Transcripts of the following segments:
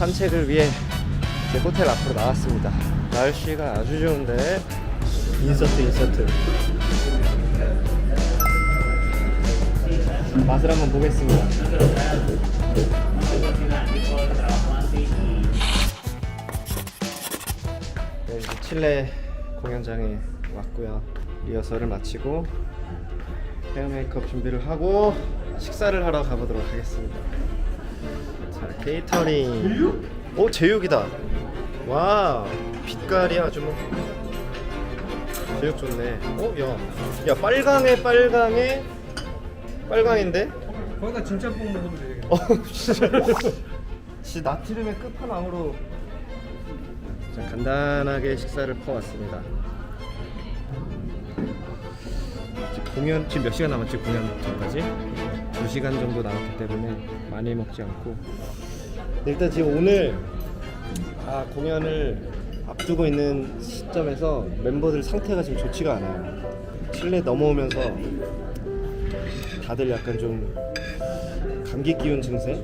산책을 위해 이제 호텔 앞으로 나왔습니다. 날씨가 아주 좋은데 인서트 인서트. 맛을 한번 보겠습니다. 네, 이제 칠레 공연장에 왔고요. 리허설을 마치고 헤어 메이크업 준비를 하고 식사를 하러 가보도록 하겠습니다. 자, 케이터링. 오, 제육이다. 와, 빛깔이 아주 뭐. 제육 좋네. 어, 야, 야 빨강에 빨강에 빨강인데? 거기다 진짜 뽕 먹어도 되겠네. 어, 진짜. 지 나트륨의 끝판왕으로 자, 간단하게 식사를 퍼왔습니다. 공연 지금 몇 시간 남았지 공연 전까지? 2 시간 정도 남았기 때문에 많이 먹지 않고 일단 지금 오늘 아 공연을 앞두고 있는 시점에서 멤버들 상태가 지금 좋지가 않아요. 칠레 넘어오면서 다들 약간 좀 감기 기운 증세?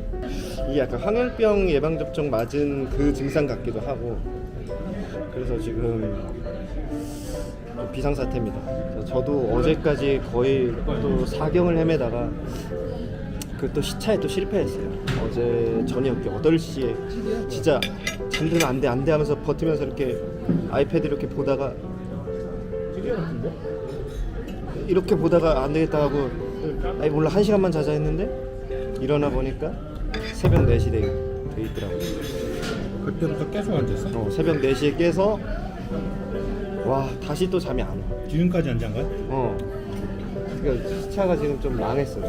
이게 약간 황열병 예방 접종 맞은 그 증상 같기도 하고 그래서 지금 좀 비상 사태입니다. 그래서 저도 어제까지 거의 또 사경을 헤매다가 그 또 시차에 또 실패했어요. 어제 저녁 8시에 진짜 잠들면 안 돼, 안 돼 하면서 버티면서 이렇게 아이패드 이렇게 보다가 이렇게 보다가 안 되겠다 하고 아니 몰라 한 시간만 자자 했는데 일어나 보니까 새벽 4시 돼, 돼 있더라고요. 그때부터 계속 앉았어? 어, 새벽 4시에 깨서 와 다시 또 잠이 안 와. 지금까지 앉은 거야? 어. 그러니까 시차가 지금 좀 망했어.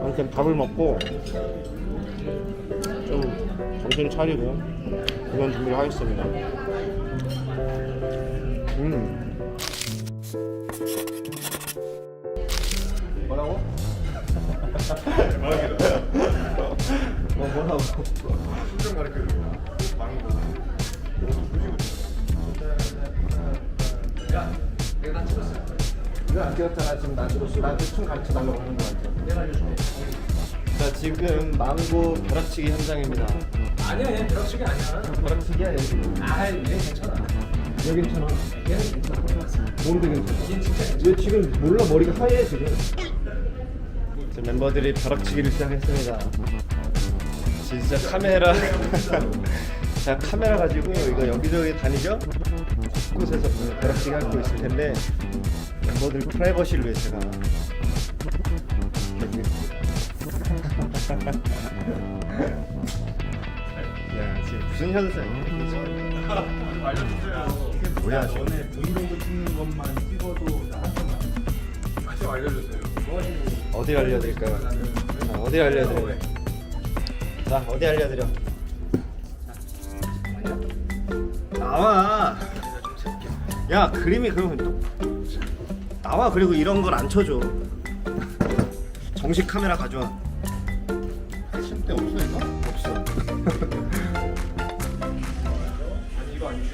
아무튼 밥을 먹고 좀 정신 차리고 공연 준비를 하겠습니다. 음. 뭐라고? 뭐 뭐라고? 좀 가르쳐줘. 망고. 이거 안 깨웠잖아 지금 나한테 나한테 춤 가르쳐 달라고 하는 거 같아. 자 지금 망고 벼락치기 현장입니다. 아니야, 얘 벼락치기 아니야. 벼락치기야 여기. 아, 얘 괜찮아. 여기 괜찮아. 얘는 괜찮아. 뭔데 괜찮아? 얘 진짜 괜찮아. 얘 지금 몰라 머리가 하얘 지금. 지금 멤버들이 벼락치기를 시작했습니다. 진짜 카메라. 자 카메라 가지고 이거 여기저기 다니죠? 곳곳에서 벼락치기 하고 있을 텐데 멤버들 프라이버시를 위해 제가 야 지금 무슨 현상? 뭐야 지금? 전에 브이로그 찍는 것만 찍어도 나한테만. 좀 알려주세요. 어디 알려드릴까요? 자, 어디 알려드려? 자, 어디 알려드려? 나와. 야, 그림이 그러면 또 나와. 그리고 이런 걸 안 쳐줘. 정식 카메라 가져와. 침대 없어 이거? 없어. 이거 아니지?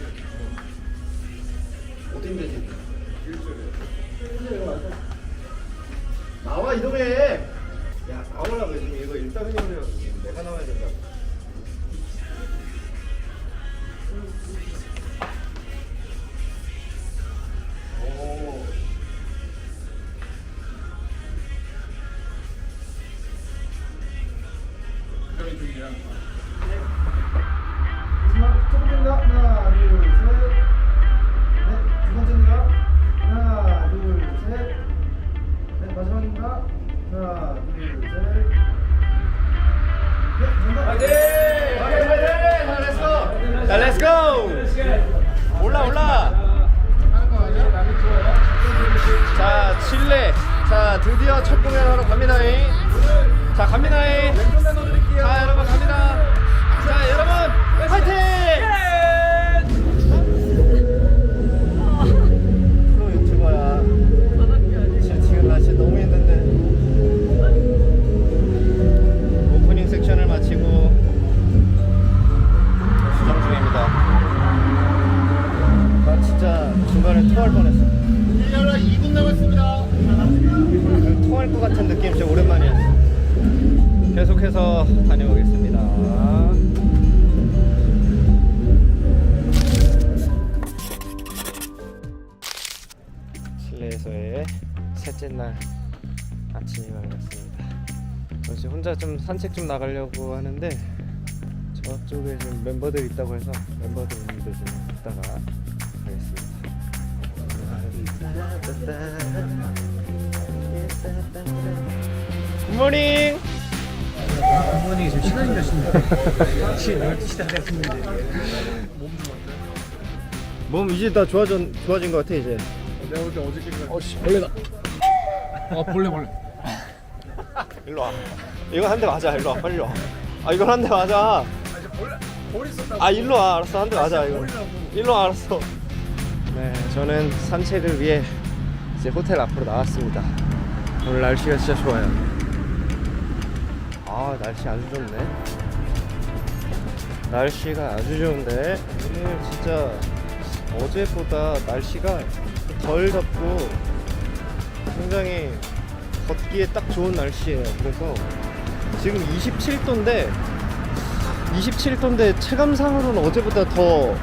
어딘데 지금? 나와 이놈에. 야, 나오려고 지금 이거 일단 그냥 내가 나와야 된다. 오. 자, 드디어 첫 공연하러 갑니다잉. 자, 갑니다잉. 자, 여러분 셋째 날 아침이 밝았습니다. 어제 혼자 좀 산책 좀 나가려고 하는데 저쪽에 좀 멤버들 있다고 해서 멤버들 있는데 좀 있다가 가겠습니다. 굿모닝! 부모님이 지금 시간이 몇 시인데? 지금 12시 다 됐는데. 몸 이제 다 좋아진 좋아진 것 같아 이제. 내가 볼 때 어저께가 어씨 벌레다. 아 벌레 벌레. 일로 와. 이거 한 대 맞아. 일로 와. 빨리 와. 아 이건 한대 맞아. 아 이제 벌레 벌 있었다고. 아 일로 와. 알았어. 한 대 맞아 이거. 일로 와. 알았어. 네, 저는 산책을 위해 이제 호텔 앞으로 나왔습니다. 오늘 날씨가 진짜 좋아요. 아 날씨 아주 좋네. 날씨가 아주 좋은데 오늘 진짜 어제보다 날씨가 덜 덥고 굉장히 걷기에 딱 좋은 날씨예요. 그래서 지금 27도인데 27도인데 체감상으로는 어제보다 더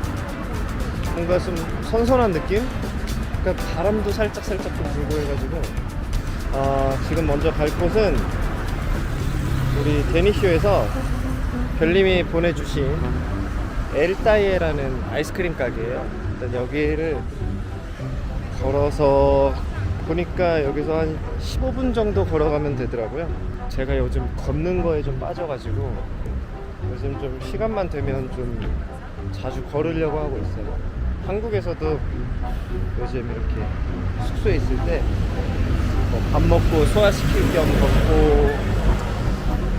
뭔가 좀 선선한 느낌? 그러니까 바람도 살짝 살짝 좀 불고 해가지고 아 지금 먼저 갈 곳은 우리 데니쇼에서 별님이 보내주신 엘따이에라는 아이스크림 가게예요. 일단 여기를 걸어서 보니까 여기서 한 15분 정도 걸어가면 되더라고요. 제가 요즘 걷는 거에 좀 빠져가지고 요즘 좀 시간만 되면 좀 자주 걸으려고 하고 있어요. 한국에서도 요즘 이렇게 숙소에 있을 때 밥 먹고 소화시킬 겸 걷고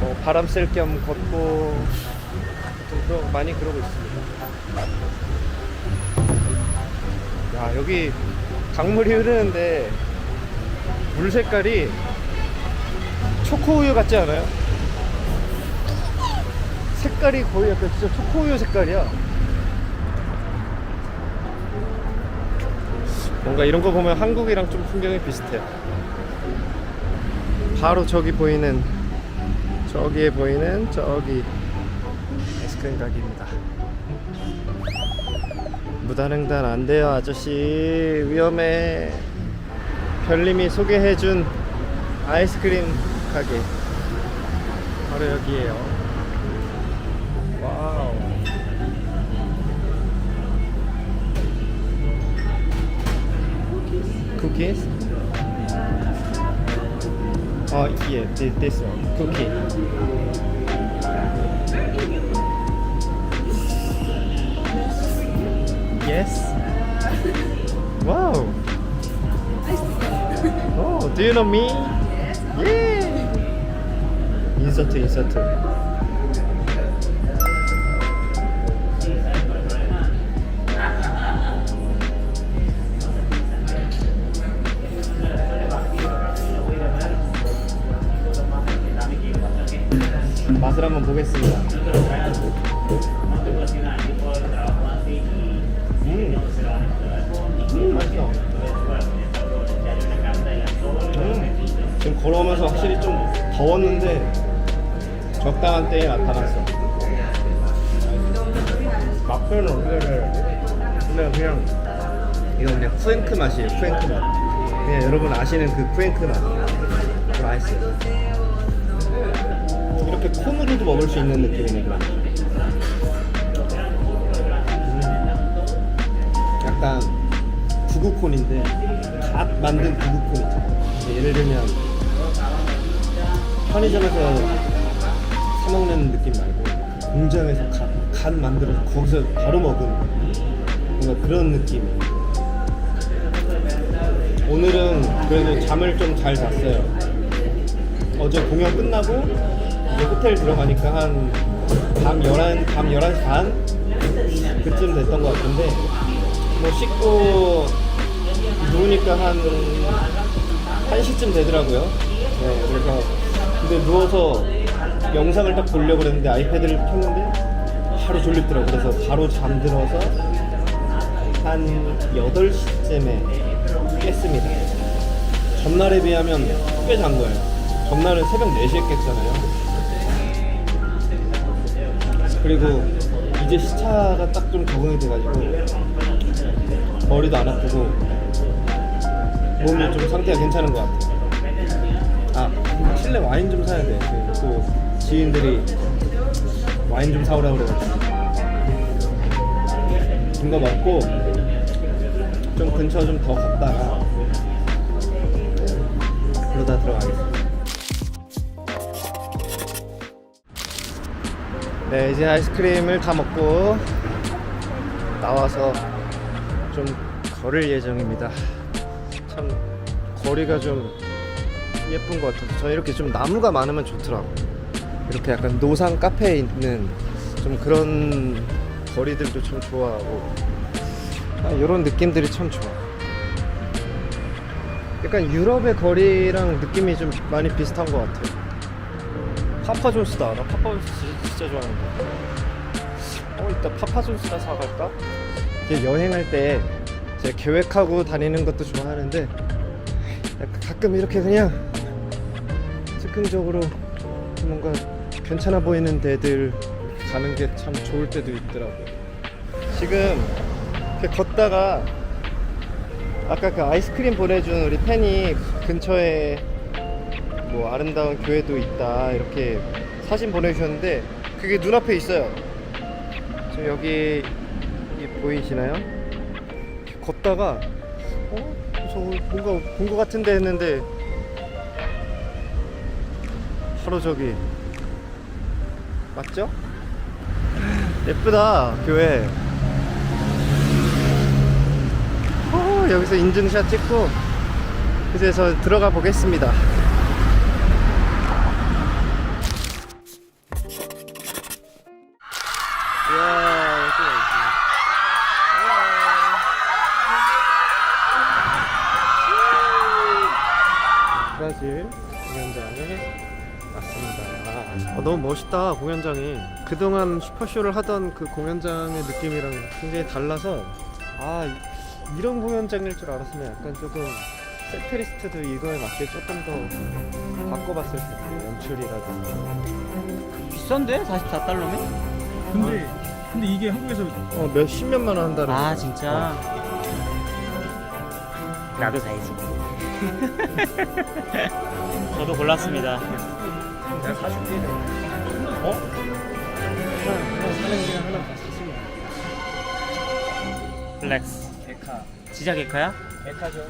뭐 바람 쐴 겸 걷고 좀 많이 그러고 있습니다. 야 여기 강물이 흐르는데 물 색깔이 초코우유 같지 않아요? 색깔이 거의 약간 진짜 초코우유 색깔이야. 뭔가 이런 거 보면 한국이랑 좀 풍경이 비슷해. 바로 저기 보이는 저기에 보이는 저기 아이스크림 가게입니다. 무단횡단 안 돼요, 아저씨. 위험해. 별님이 소개해준 아이스크림 가게. 바로 여기에요. 와우. Cookies? Oh, yeah, this, this one. Cookie. Yes. Do you know me? Yeah. 인서트, 인서트. 맛을 한번 보겠습니다. 음, 음 맛있어. 지금 걸어오면서 확실히 좀 더웠는데 적당한 때에 나타났어. 해야 돼? 근데 그냥 이건 그냥 쿠앤크 맛이에요. 쿠앤크 맛. 그냥 여러분 아시는 그 쿠앤크 맛. 그 맛있어요. 이렇게 콩으로도 먹을 수 있는 느낌이네 그럼. 음. 약간 구구콘인데 갓 만든 구구콘 있잖아. 예를 들면 편의점에서 사 먹는 느낌 말고 공장에서 갓, 갓 만들어서 거기서 바로 먹은 뭔가 그런 느낌. 오늘은 그래도 잠을 좀 잘 잤어요. 어제 공연 끝나고 이제 호텔 들어가니까 한 밤 11, 밤 11시 반? 그쯤 됐던 것 같은데 뭐 씻고 누우니까 한 1시쯤 되더라고요 네 그래서 근데 누워서 영상을 딱 보려고 그랬는데 아이패드를 켰는데 바로 졸립더라고 그래서 바로 잠들어서 한 8시쯤에 깼습니다 전날에 비하면 꽤 잔 거예요. 전날은 새벽 4시에 깼잖아요. 그리고 이제 시차가 딱 좀 적응이 돼가지고 머리도 안 아프고 몸이 좀 상태가 괜찮은 것 같아요. 아 실내 와인 좀 사야 돼. 그또 지인들이 와인 좀 사오라고 그래가지고 이거 먹고 좀 근처 좀 더 갔다가 그러다 들어가겠습니다. 네 이제 아이스크림을 다 먹고 나와서 좀 걸을 예정입니다. 참 거리가 좀 예쁜 것 같아서 저는 이렇게 좀 나무가 많으면 좋더라고요. 이렇게 약간 노상 카페에 있는 좀 그런 거리들도 참 좋아하고 아, 이런 느낌들이 참 좋아. 약간 유럽의 거리랑 느낌이 좀 많이 비슷한 것 같아요. 파파존스다. 나 파파존스 진짜, 좋아하는데. 어, 이따 파파존스나 사갈까? 이게 여행할 때 제가 계획하고 다니는 것도 좋아하는데 가끔 이렇게 그냥 즉흥적으로 뭔가 괜찮아 보이는 데들 가는 게 참 좋을 때도 있더라고요. 지금 이렇게 걷다가 아까 그 아이스크림 보내준 우리 팬이 근처에 뭐 아름다운 교회도 있다 이렇게 사진 보내주셨는데 그게 눈앞에 있어요. 지금 여기 이 보이시나요? 걷다가 어? 저 뭔가 본 것 같은데 했는데 바로 저기 맞죠? 예쁘다 교회 어, 여기서 인증샷 찍고 이제 저 들어가 보겠습니다. 브라질 공연장에 왔습니다. 어, 너무 멋있다 공연장이. 그동안 슈퍼쇼를 하던 그 공연장의 느낌이랑 굉장히 달라서 아 이- 이런 공연장일 줄 알았으면 약간 조금 세트리스트도 이거에 맞게 조금 더 바꿔봤을 텐데 연출이라든가. 비싼데? 44달러면? 근데 근데 이게 한국에서 어, 몇 십몇만 원 한다는 아 거. 진짜 나도 사야지 저도 골랐습니다 내가 사줄게. 어? 하나, 사는 게 하나 다. 플렉스 개카. 진짜 개카야? 개카죠.